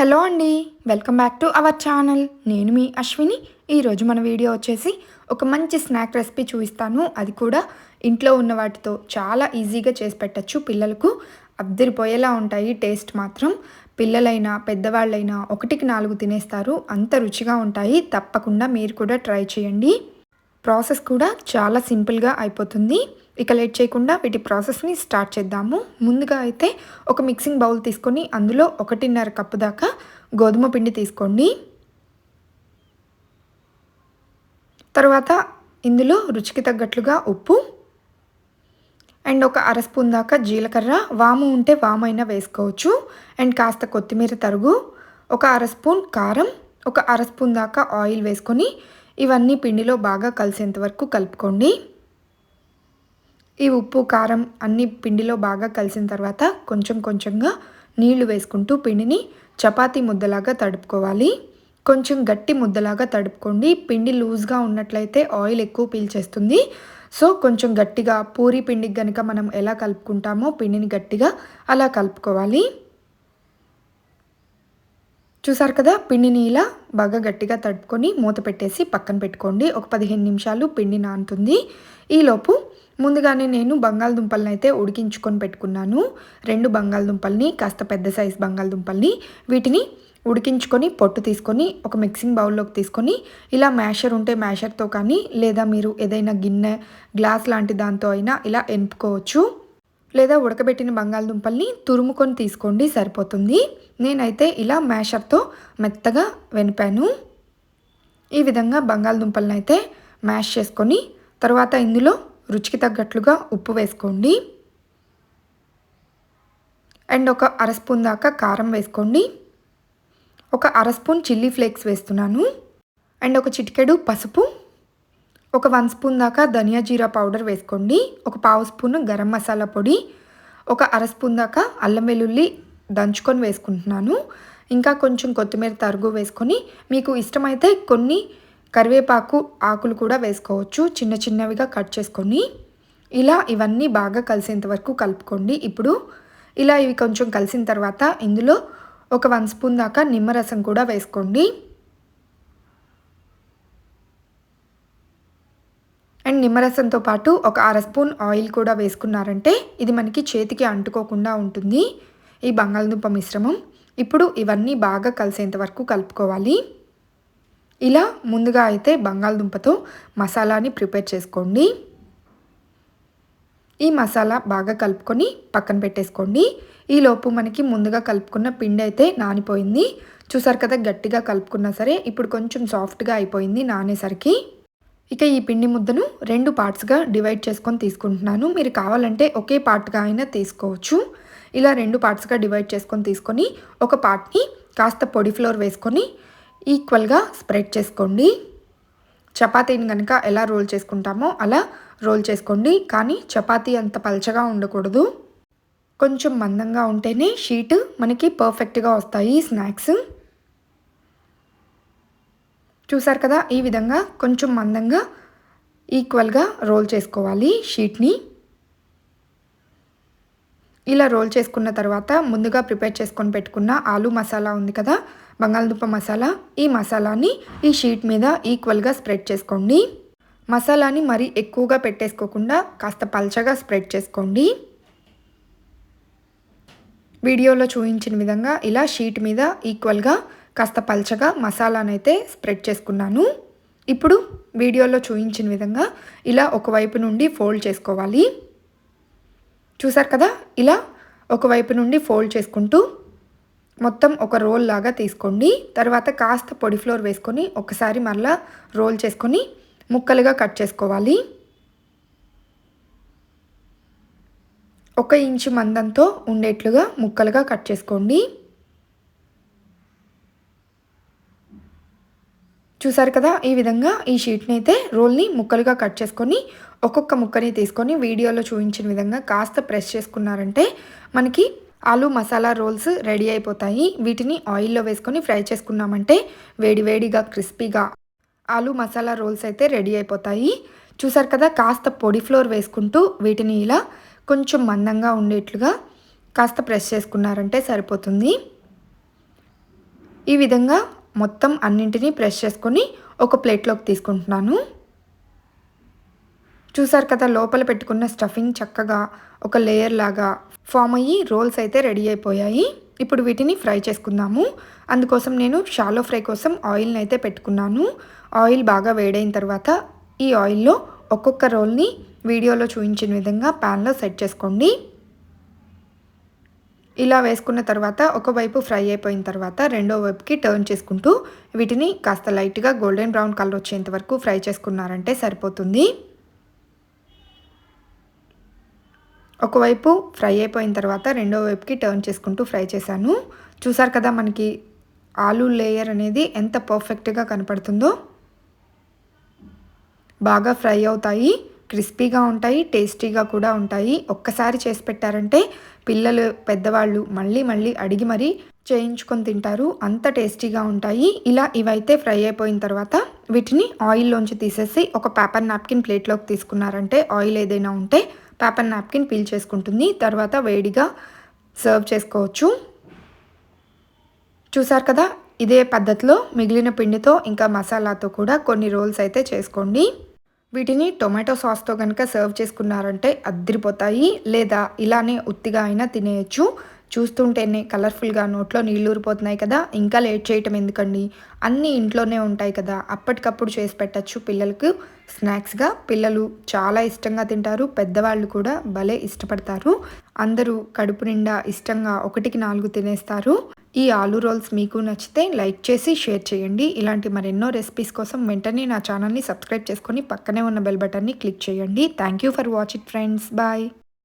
Hello అండి welcome back to our channel. నేను మీ అశ్విని. ఈరోజు మన వీడియో వచ్చేసి ఒక మంచి స్నాక్ రెసిపీ చూపిస్తాను. అది కూడా ఇంట్లో ఉన్న వాటితో చాలా ఈజీగా చేసి పెట్టచ్చు పిల్లలకు. అద్దరిపోయేలా ఉంటాయి టేస్ట్ మాత్రం. పిల్లలైనా పెద్దవాళ్ళైనా ఒకటికి నాలుగు తినేస్తారు. అంత రుచిగా ఉంటాయి. తప్పకుండా మీరు కూడా ట్రై చేయండి. ప్రాసెస్ కూడా చాలా సింపుల్గా అయిపోతుంది. ఇక లేట్ చేయకుండా వీటి ప్రాసెస్ని స్టార్ట్ చేద్దాము. ముందుగా అయితే ఒక మిక్సింగ్ బౌల్ తీసుకొని అందులో ఒకటిన్నర కప్పు దాకా గోధుమ పిండి తీసుకోండి. తర్వాత ఇందులో రుచికి తగ్గట్లుగా ఉప్పు అండ్ ఒక అర స్పూన్ దాకా జీలకర్ర. వాము ఉంటే వామైనా అయినా వేసుకోవచ్చు. అండ్ కాస్త కొత్తిమీర తరుగు ఒక అర స్పూన్ కారం ఒక అర స్పూన్ దాకా ఆయిల్ వేసుకొని ఇవన్నీ పిండిలో బాగా కలిసేంత వరకు కలుపుకోండి. ఈ ఉప్పు కారం అన్ని పిండిలో బాగా కలిసిన తర్వాత కొంచెం కొంచెంగా నీళ్ళు వేసుకుంటూ పిండిని చపాతీ ముద్దలాగా తడుపుకోవాలి. కొంచెం గట్టి ముద్దలాగా తడుపుకోండి. పిండి లూజ్గా ఉన్నట్లయితే ఆయిల్ ఎక్కువ పీల్చేస్తుంది. సో కొంచెం గట్టిగా పూరి పిండికి కనుక మనం ఎలా కలుపుకుంటామో పిండిని గట్టిగా అలా కలుపుకోవాలి. చూసారు కదా పిండిని ఇలా బాగా గట్టిగా తడుపుకొని మూత పెట్టేసి పక్కన పెట్టుకోండి. ఒక పదిహేను నిమిషాలు పిండి నానుతుంది. ఈలోపు ముందుగానే నేను బంగాళదుంపలను అయితే ఉడికించుకొని పెట్టుకున్నాను. రెండు బంగాళదుంపల్ని కాస్త పెద్ద సైజ్ బంగాళదుంపల్ని వీటిని ఉడికించుకొని పొట్టు తీసుకొని ఒక మిక్సింగ్ బౌల్లోకి తీసుకొని ఇలా మ్యాషర్ ఉంటే మ్యాషర్తో కానీ లేదా మీరు ఏదైనా గిన్నె గ్లాస్ లాంటి దాంతో అయినా ఇలా ఎంపుకోవచ్చు. లేదా ఉడకబెట్టిన బంగాళదుంపల్ని తురుముకొని తీసుకోండి సరిపోతుంది. నేనైతే ఇలా మ్యాషర్తో మెత్తగా వెనిపాను. ఈ విధంగా బంగాళదుంపలను అయితే మ్యాష్ చేసుకొని తర్వాత ఇందులో రుచికి తగ్గట్లుగా ఉప్పు వేసుకోండి. అండ్ ఒక అర స్పూన్ దాకా కారం వేసుకోండి. ఒక అర స్పూన్ చిల్లీ ఫ్లేక్స్ వేస్తున్నాను. అండ్ ఒక చిటికెడు పసుపు. ఒక వన్ స్పూన్ దాకా ధనియా జీరా పౌడర్ వేసుకోండి. ఒక పావు స్పూన్ గరం మసాలా పొడి. ఒక అర స్పూన్ దాకా అల్లం వెల్లుల్లి దంచుకొని వేసుకుంటున్నాను. ఇంకా కొంచెం కొత్తిమీర తరుగు వేసుకొని మీకు ఇష్టమైతే కొన్ని కరివేపాకు ఆకులు కూడా వేసుకోవచ్చు. చిన్న చిన్నవిగా కట్ చేసుకొని ఇలా ఇవన్నీ బాగా కలిసేంత వరకు కలుపుకోండి. ఇప్పుడు ఇలా ఇవి కొంచెం కలిసిన తర్వాత ఇందులో ఒక వన్ స్పూన్ దాకా నిమ్మరసం కూడా వేసుకోండి. అండ్ నిమ్మరసంతో పాటు ఒక అర స్పూన్ ఆయిల్ కూడా వేసుకున్నారంటే ఇది మనకి చేతికి అంటుకోకుండా ఉంటుంది. ఈ బంగాళదుంప మిశ్రమం. ఇప్పుడు ఇవన్నీ బాగా కలిసేంత వరకు కలుపుకోవాలి. ఇలా ముందుగా అయితే బంగాళదుంపతో మసాలాని ప్రిపేర్ చేసుకోండి. ఈ మసాలా బాగా కలుపుకొని పక్కన పెట్టేసుకోండి. ఈలోపు మనకి ముందుగా కలుపుకున్న పిండి అయితే నానిపోయింది. చూసారు కదా గట్టిగా కలుపుకున్నా సరే ఇప్పుడు కొంచెం సాఫ్ట్గా అయిపోయింది నానేసరికి. ఇక ఈ పిండి ముద్దను రెండు పార్ట్స్గా డివైడ్ చేసుకొని తీసుకుంటున్నాను. మీరు కావాలంటే ఒకే పార్ట్గా అయినా తీసుకోవచ్చు. ఇలా రెండు పార్ట్స్గా డివైడ్ చేసుకొని తీసుకొని ఒక పార్ట్ని కాస్త పొడి ఫ్లోర్ వేసుకొని ఈక్వల్గా స్ప్రెడ్ చేసుకోండి. చపాతీని కనుక ఎలా రోల్ చేసుకుంటామో అలా రోల్ చేసుకోండి. కానీ చపాతీ అంత పలచగా ఉండకూడదు. కొంచెం మందంగా ఉంటేనే షీట్ మనకి పర్ఫెక్ట్గా వస్తాయి స్నాక్స్. చూసారు కదా ఈ విధంగా కొంచెం మందంగా ఈక్వల్గా రోల్ చేసుకోవాలి షీట్ని. ఇలా రోల్ చేసుకున్న తర్వాత ముందుగా ప్రిపేర్ చేసుకొని పెట్టుకున్న ఆలు మసాలా ఉంది కదా బంగాళదుంప మసాలా ఈ మసాలాని ఈ షీట్ మీద ఈక్వల్గా స్ప్రెడ్ చేసుకోండి. మసాలాని మరీ ఎక్కువగా పెట్టేసుకోకుండా కాస్త పల్చగా స్ప్రెడ్ చేసుకోండి. వీడియోలో చూపించిన విధంగా ఇలా షీట్ మీద ఈక్వల్గా కాస్త పల్చగా మసాలానైతే స్ప్రెడ్ చేసుకున్నాను. ఇప్పుడు వీడియోలో చూపించిన విధంగా ఇలా ఒకవైపు నుండి ఫోల్డ్ చేసుకోవాలి. చూసారు కదా? ఇలా ఒకవైపు నుండి ఫోల్డ్ చేసుకుంటూ మొత్తం ఒక రోల్ లాగా తీసుకోండి. తర్వాత కాస్త పొడి ఫ్లోర్ వేసుకొని ఒకసారి మళ్ళా రోల్ చేసుకొని ముక్కలుగా కట్ చేసుకోవాలి. ఒక ఇంచు మందంతో ఉండేట్లుగా ముక్కలుగా కట్ చేసుకోండి. చూసారు కదా ఈ విధంగా ఈ షీట్ని అయితే రోల్ని ముక్కలుగా కట్ చేసుకొని ఒక్కొక్క ముక్కని తీసుకొని వీడియోలో చూపించిన విధంగా కాస్త ప్రెస్ చేసుకున్నారంటే మనకి ఆలు మసాలా రోల్స్ రెడీ అయిపోతాయి. వీటిని ఆయిల్లో వేసుకొని ఫ్రై చేసుకున్నామంటే వేడివేడిగా క్రిస్పీగా ఆలు మసాలా రోల్స్ అయితే రెడీ అయిపోతాయి. చూసారు కదా కాస్త పొడి ఫ్లోర్ వేసుకుంటూ వీటిని ఇలా కొంచెం మందంగా ఉండేట్లుగా కాస్త ప్రెస్ చేసుకున్నారంటే సరిపోతుంది. ఈ విధంగా మొత్తం అన్నింటినీ ప్రెస్ చేసుకొని ఒక ప్లేట్లోకి తీసుకుంటున్నాను. చూసారు కదా లోపల పెట్టుకున్న స్టఫింగ్ చక్కగా ఒక లేయర్ లాగా ఫామ్ అయ్యి రోల్స్ అయితే రెడీ అయిపోయాయి. ఇప్పుడు వీటిని ఫ్రై చేసుకుందాము. అందుకోసం నేను షాలో ఫ్రై కోసం ఆయిల్ని అయితే పెట్టుకున్నాను. ఆయిల్ బాగా వేడైన తర్వాత ఈ ఆయిల్లో ఒక్కొక్క రోల్ని వీడియోలో చూపించిన విధంగా ప్యాన్లో సెట్ చేసుకోండి. ఇలా వేసుకున్న తర్వాత ఒకవైపు ఫ్రై అయిపోయిన తర్వాత రెండో వైపుకి టర్న్ చేసుకుంటూ వీటిని కాస్త లైట్గా గోల్డెన్ బ్రౌన్ కలర్ వచ్చేంత వరకు ఫ్రై చేసుకున్నారంటే సరిపోతుంది. ఒకవైపు ఫ్రై అయిపోయిన తర్వాత రెండో వైపుకి టర్న్ చేసుకుంటూ ఫ్రై చేశాను. చూసారు కదా మనకి ఆలు లేయర్ అనేది ఎంత పర్ఫెక్ట్గా కనపడుతుందో. బాగా ఫ్రై అవుతాయి క్రిస్పీగా ఉంటాయి టేస్టీగా కూడా ఉంటాయి. ఒక్కసారి చేసి పెట్టారంటే పిల్లలు పెద్దవాళ్ళు మళ్ళీ మళ్ళీ అడిగి మరీ చేయించుకొని తింటారు. అంత టేస్టీగా ఉంటాయి. ఇలా ఇవైతే ఫ్రై అయిపోయిన తర్వాత వీటిని ఆయిల్లోంచి తీసేసి ఒక పేపర్ నాప్కిన్ ప్లేట్లోకి తీసుకున్నారంటే ఆయిల్ ఏదైనా ఉంటే పేపర్ నాప్కిన్ పీల్ చేసుకుంటుంది. తర్వాత వేడిగా సర్వ్ చేసుకోవచ్చు. చూసారు కదా? ఇదే పద్ధతిలో మిగిలిన పిండితో ఇంకా మసాలాతో కూడా కొన్ని రోల్స్ అయితే చేసుకోండి. వీటిని టొమాటో సాస్తో కనుక సర్వ్ చేసుకున్నారంటే అద్దరిపోతాయి. లేదా ఇలానే ఉత్తిగా అయినా తినేయచ్చు. చూస్తుంటేనే కలర్ఫుల్గా నోట్లో నీళ్ళూరిపోతున్నాయి కదా ఇంకా లేట్ చేయటం ఎందుకండి? అన్నీ ఇంట్లోనే ఉంటాయి కదా అప్పటికప్పుడు చేసి పెట్టచ్చు పిల్లలకు స్నాక్స్గా. పిల్లలు చాలా ఇష్టంగా తింటారు పెద్దవాళ్ళు కూడా భలే ఇష్టపడతారు. అందరూ కడుపు నిండా ఇష్టంగా ఒకటికి నాలుగు తినేస్తారు. ఈ ఆలూ రోల్స్ మీకు నచ్చితే లైక్ చేసి షేర్ చేయండి. ఇలాంటి మరెన్నో రెసిపీస్ కోసం వెంటనే నా ఛానల్ని సబ్స్క్రైబ్ చేసుకొని పక్కనే ఉన్న బెల్ బటన్ని క్లిక్ చేయండి. Thank you for watch it friends. Bye.